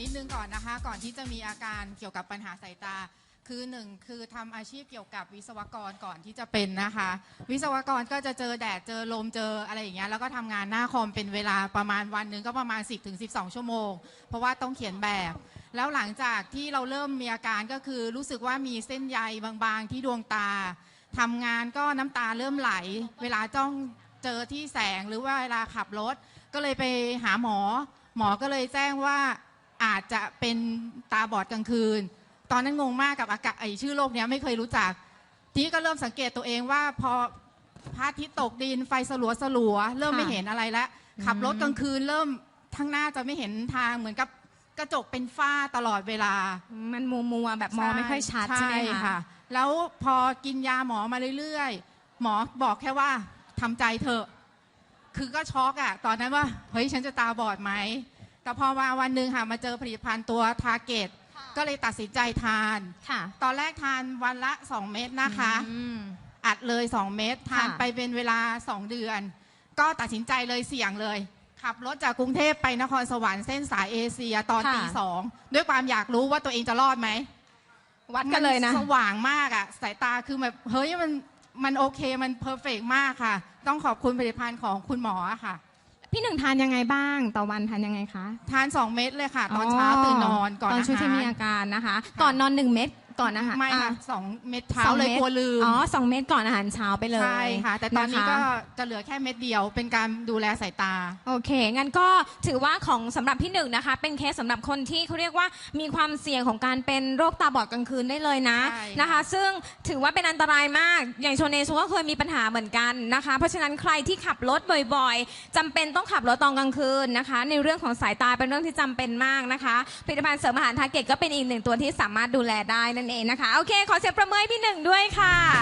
นิดนึงก่อนนะคะ ก่อนที่จะมีอาการเกี่ยวกับปัญหาสายตา คือหนึ่งคือทำอาชีพเกี่ยวกับวิศวกรก่อนที่จะเป็นนะคะ วิศวกรก็จะเจอแดดเจอลมเจออะไรอย่างเงี้ยแล้วก็ทำงานหน้าคอมเป็นเวลาประมาณวันหนึ่งก็ประมาณ 10-12ถึง12ชั่วโมง เพราะว่าต้องเขียนแบบ แล้วหลังจากที่เราเริ่มมีอาการก็คือรู้สึกว่ามีเส้นใยบางๆที่ดวงตาทำงานก็น้ำตาเริ่มไหล เวลาจ้องเจอที่แสงหรือว่าเวลาขับรถ ก็เลยไปหาหมอ หมอก็เลยแจ้งว่า อาจจะเป็นตาบอดกลางคืน ตอนนั้นงงมากกับอากาศไอชื่อโรคเนี้ยไม่เคยรู้จัก ทีนี้ก็เริ่มสังเกตตัวเองว่าพอพระอาทิตย์ตกดินไฟสลัวสลัวๆเริ่มค่ะไม่เห็นอะไรแล้วขับรถอืมกลางคืนเริ่มทั้างหน้าจะไม่เห็นทางเหมือนกับกระจกเป็นฝ้าตลอดเวลา มันมัวมัวๆแบบมองไม่ค่อยชัดใช่ไหมคะแล้วพอกินยาหมอมาเรื่อยๆ หมอบอกแค่ว่าทำใจเถอะ คือก็ช็อกอะตอนนั้นว่า เฮ้ย ฉันจะตาบอดไหม แต่พอมาวันหนึ่งค่ะมาเจอผลิตภัณฑ์ตัวทาเกตก็เลยตัดสินใจทาน ค่ะ ตอนแรกทานวันละ 2 เม็ดนะคะ อืม อัดเลย 2 เม็ดทานค่ะ ไปเป็นเวลา 2 เดือน ก็ตัดสินใจเลยเสี่ยงเลย ขับรถจากกรุงเทพไปนครสวรรค์เส้นสายเอเชียตอนค่ะ ตีสองด้วยความอยากรู้ว่าตัวเองจะรอดไหม วัดกันเลยนะ มัสว่างมากอะสายตาคือแบบเฮ้ยมันมันโอเคมันเพอร์เฟกมากค่ะ ต้องขอบคุณผลิตภัณฑ์ของคุณหมออะค่ะ พี่หนึ่งทานยังไงบ้างต่อวันทานยังไงคะ ทาน 2 เม็ดเลยค่ะ ตอนเช้าตื่นนอนก่อนตอนอาช่วงที่หารมีอาการนะคะ ก่อนนอนหนึ่งเม็ด ก่อนนะคะไม่ค่ะอ่สองเม็ดเช้าสองเลยม็ดกลัวลืมอ๋อสองเม็ดก่อนอาหารเช้าไปเลยใช่ค่ะ แต่ตอนนี้ะคะก็จะเหลือแค่เม็ดเดียว เป็นการดูแลสายตา โอเค งั้นก็ถือว่าของสำหรับพี่หนึ่งนะคะ เป็นเคสสำหรับคนที่เขาเรียกว่ามีความเสี่ยงของการเป็นโรคตาบอดกลางคืนได้เลยนะใช่ นะคะ ซึ่งถือว่าเป็นอันตรายมาก อย่างโชเนซูก็เคยมีปัญหาเหมือนกันนะคะ เพราะฉะนั้นใครที่ขับรถบ่อยๆจำเป็นต้องขับรถตอนกลางคืนนะคะ ในเรื่องของสายตาเป็นเรื่องที่จำเป็นมากนะคะผลิตภัณฑ์เสริมอาหารทาเกตก็เป็นอีกหนึ่งตัวที่สามารถดูแลได้นั่นเองนะคะ โอเค ขอเสียงประเมินพี่หนึ่งด้วยค่ะ